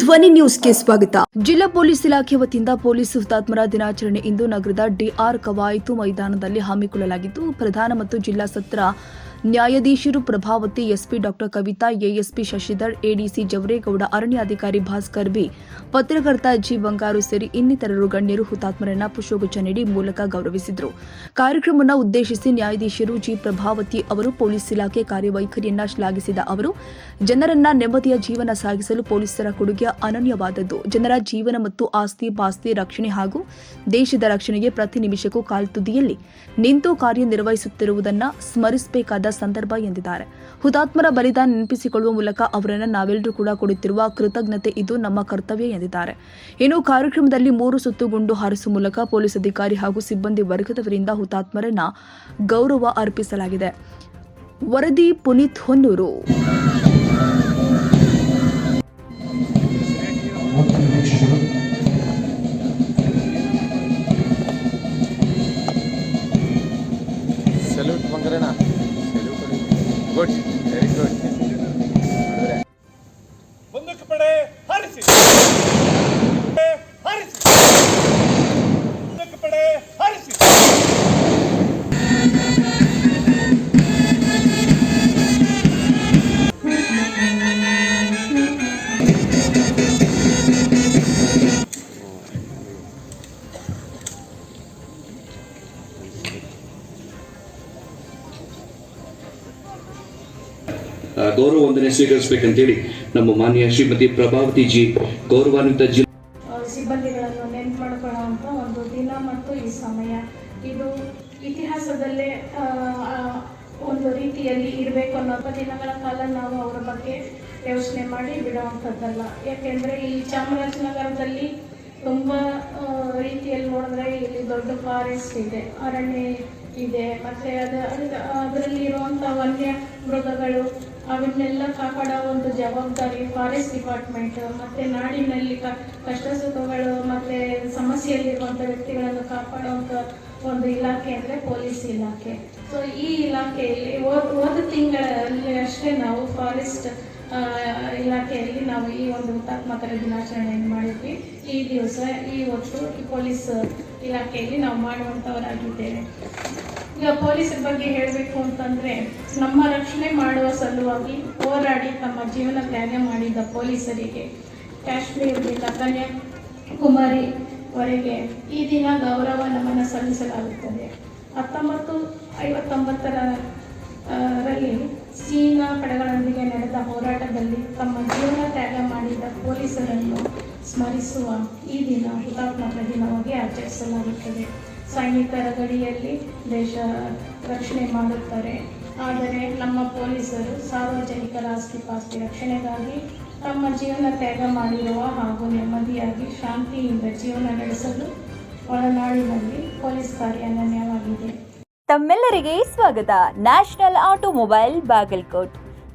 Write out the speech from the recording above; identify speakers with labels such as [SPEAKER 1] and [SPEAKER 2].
[SPEAKER 1] ಧ್ವನಿ ನ್ಯೂಸ್ಗೆ ಸ್ವಾಗತ. ಜಿಲ್ಲಾ ಪೊಲೀಸ್ ಇಲಾಖೆ ವತಿಯಿಂದ ಪೊಲೀಸ್ ಹುತಾತ್ಮರ ದಿನಾಚರಣೆ ಇಂದು ನಗರದ ಡಿಆರ್ ಕವಾಯಿತು ಮೈದಾನದಲ್ಲಿ ಹಮ್ಮಿಕೊಳ್ಳಲಾಗಿದ್ದು, ಪ್ರಧಾನ ಮತ್ತು ಜಿಲ್ಲಾ ಸತ್ರ ನ್ಯಾಯಾಧೀಶರು Prabhavati SP doctor Kavitha, ASP Shashidhar, ADC Javaregowda, ಅರಣ್ಯಾಧಿಕಾರಿ ಭಾಸ್ಕರ್ ಬಿ, ಪತ್ರಕರ್ತ ಜಿ ಬಂಗಾರು ಸೇರಿ ಇನ್ನಿತರರು ಗಣ್ಯರು ಹುತಾತ್ಮರನ್ನ ಪುಷ್ಪಗುಚ್ಛ ನೀಡಿ ಮೂಲಕ ಗೌರವಿಸಿದರು. ಕಾರ್ಯಕ್ರಮವನ್ನು ಉದ್ದೇಶಿಸಿ ನ್ಯಾಯಾಧೀಶರು ಜಿ ಪ್ರಭಾವತಿ ಅವರು ಪೊಲೀಸ್ ಇಲಾಖೆ ಕಾರ್ಯವೈಖರಿಯನ್ನ ಶ್ಲಾಘಿಸಿದ ಅವರು, ಜನರನ್ನ ನೆಮ್ಮದಿಯ ಜೀವನ ಸಾಗಿಸಲು ಪೊಲೀಸರ ಕೊಡುಗೆ ಅನನ್ಯವಾದದ್ದು. ಜನರ ಜೀವನ ಮತ್ತು ಆಸ್ತಿ, ಪಾಸ್ತಿ, ರಕ್ಷಣೆ ಹಾಗೂ ದೇಶದ ರಕ್ಷಣೆಗೆ ಪ್ರತಿ ನಿಮಿಷಕ್ಕೂ ಕಾಲ್ತುದಿಯಲ್ಲಿ ನಿಂತು ಕಾರ್ಯನಿರ್ವಹಿಸುತ್ತಿರುವುದನ್ನ ಸ್ಮರಿಸಬೇಕಾದ ಸಂದರ್ಭ ಎಂದಿದ್ದಾರೆ. ಹುತಾತ್ಮರ ಬಲಿದಾನ ನೆನಪಿಸಿಕೊಳ್ಳುವ ಮೂಲಕ ಅವರನ್ನು ನಾವೆಲ್ಲರೂ ಕೂಡ ಕೊಡುತ್ತಿರುವ ಕೃತಜ್ಞತೆ ಇದು ನಮ್ಮ ಕರ್ತವ್ಯ ಎಂದಿದ್ದಾರೆ. ಇನ್ನು ಕಾರ್ಯಕ್ರಮದಲ್ಲಿ ಮೂರು ಸುತ್ತು ಗುಂಡು ಹಾರಿಸುವ ಮೂಲಕ ಪೊಲೀಸ್ ಅಧಿಕಾರಿ ಹಾಗೂ ಸಿಬ್ಬಂದಿ ವರ್ಗದವರಿಂದ ಹುತಾತ್ಮರನ್ನ ಗೌರವ ಅರ್ಪಿಸಲಾಗಿದೆ. ವರದಿ
[SPEAKER 2] Puneeth Honnuru.
[SPEAKER 3] Salute Bangaranna good very good
[SPEAKER 4] ಮುಂದಕ್ಕೆ ಪಡೆ ಹಾರಿಸಿ ಪಡೆ ಹಾರಿಸಿ ಮುಂದಕ್ಕೆ ಪಡೆ ಹಾರಿಸಿ
[SPEAKER 5] ಆ, ಗೌರವ ವಂದನೆ ಸ್ವೀಕರಿಸಬೇಕಂತೇಳಿ ನಮ್ಮ ಮಾನ್ಯ ಶ್ರೀಮತಿ ಪ್ರಭಾವತಿ ಜಿ ಗೌರವಾನ್ವಿತ ಜಿಲ್ಲಾ
[SPEAKER 6] ಸಿಬ್ಬಂದಿಗಳನ್ನು ನೆನ್ಪು ಮಾಡ್ಕೊಳ್ಳೋವಂಥ ಒಂದು ದಿನ ಮತ್ತು ಈ ಸಮಯ. ಇದು ಇತಿಹಾಸದಲ್ಲೇ ಒಂದು ರೀತಿಯಲ್ಲಿ ಇರಬೇಕು ಅನ್ನೋ ದಿನಗಳ ಕಾಲ ನಾವು ಅವರ ಬಗ್ಗೆ ಯೋಚನೆ ಮಾಡಿ ಬಿಡುವಂಥದ್ದಲ್ಲ ಯಾಕೆಂದ್ರೆ ಈ ಚಾಮರಾಜನಗರದಲ್ಲಿ ತುಂಬ ರೀತಿಯಲ್ಲಿ ನೋಡಿದ್ರೆ ಇಲ್ಲಿ ದೊಡ್ಡ ಫಾರೆಸ್ಟ್ ಇದೆ, ಅರಣ್ಯ ಇದೆ, ಮತ್ತೆ ಅದು ಅದರಲ್ಲಿ ಇರುವಂಥ ವನ್ಯ ಮೃಗಗಳು ಅವನ್ನೆಲ್ಲ ಕಾಪಾಡೋ ಒಂದು ಜವಾಬ್ದಾರಿ ಫಾರೆಸ್ಟ್ ಡಿಪಾರ್ಟ್ಮೆಂಟ್ ಮತ್ತು ನಾಡಿನಲ್ಲಿ ಕಷ್ಟ ಸುಖಗಳು ಮತ್ತು ಸಮಸ್ಯೆಯಲ್ಲಿರುವಂಥ ವ್ಯಕ್ತಿಗಳನ್ನು ಕಾಪಾಡುವಂಥ ಒಂದು ಇಲಾಖೆ ಅಂದರೆ ಪೊಲೀಸ್ ಇಲಾಖೆ. ಸೊ ಈ ಇಲಾಖೆಯಲ್ಲಿ ಹೋದ ತಿಂಗಳಲ್ಲಿ ಅಷ್ಟೇ ನಾವು ಫಾರೆಸ್ಟ್ ಇಲಾಖೆಯಲ್ಲಿ ನಾವು ಈ ಒಂದು ಹುತಾತ್ಮಕರ ದಿನಾಚರಣೆಯನ್ನು ಮಾಡಿದ್ವಿ. ಈ ದಿವಸ, ಈ ಹೊತ್ತು ಈ ಪೊಲೀಸ್ ಇಲಾಖೆಯಲ್ಲಿ ನಾವು ಮಾಡುವಂಥವರಾಗಿದ್ದೇವೆ. ಈಗ ಪೊಲೀಸರ ಬಗ್ಗೆ ಹೇಳಬೇಕು ಅಂತಂದರೆ, ನಮ್ಮ ರಕ್ಷಣೆ ಮಾಡುವ ಸಲುವಾಗಿ ಹೋರಾಡಿ ತಮ್ಮ ಜೀವನ ತ್ಯಾಗ ಮಾಡಿದ ಪೊಲೀಸರಿಗೆ ಕಾಶ್ಮೀರದಿಂದ ಕನ್ಯಾಕುಮಾರಿವರೆಗೆ ಈ ದಿನ ಗೌರವ ನಮನ ಸಲ್ಲಿಸಲಾಗುತ್ತದೆ. ಹತ್ತೊಂಬತ್ತು ಐವತ್ತೊಂಬತ್ತರ ರಲ್ಲಿ ಚೀನಾ ಪಡೆಗಳೊಂದಿಗೆ ನಡೆದ ಹೋರಾಟದಲ್ಲಿ ತಮ್ಮ ಜೀವನ ತ್ಯಾಗ ಮಾಡಿದ ಪೊಲೀಸರನ್ನು ಸ್ಮರಿಸುವ ಈ ದಿನ ಹುತಾತ್ಮಕ ದಿನವಾಗಿ ಆಚರಿಸಲಾಗುತ್ತದೆ. ಸೈನಿಕರ ಗಡಿಯಲ್ಲಿ ದೇಶ ರಕ್ಷಣೆ ಮಾಡುತ್ತಾರೆ. ಆದರೆ ನಮ್ಮ ಪೊಲೀಸರು ಸಾರ್ವಜನಿಕರ ಆಸ್ತಿ ಪಾಸ್ತಿ ರಕ್ಷಣೆಗಾಗಿ ತಮ್ಮ ಜೀವನ ತ್ಯಾಗ ಮಾಡಿರುವ ಹಾಗೂ ನೆಮ್ಮದಿಯಾಗಿ ಶಾಂತಿಯಿಂದ ಜೀವನ ನಡೆಸಲು ಒಳನಾಡಿನಲ್ಲಿ ಪೊಲೀಸ್ ಕಾರ್ಯ ಅನನ್ಯವಾಗಿದೆ.
[SPEAKER 7] ತಮ್ಮೆಲ್ಲರಿಗೆ ಸ್ವಾಗತ. National automobile Bagalkot.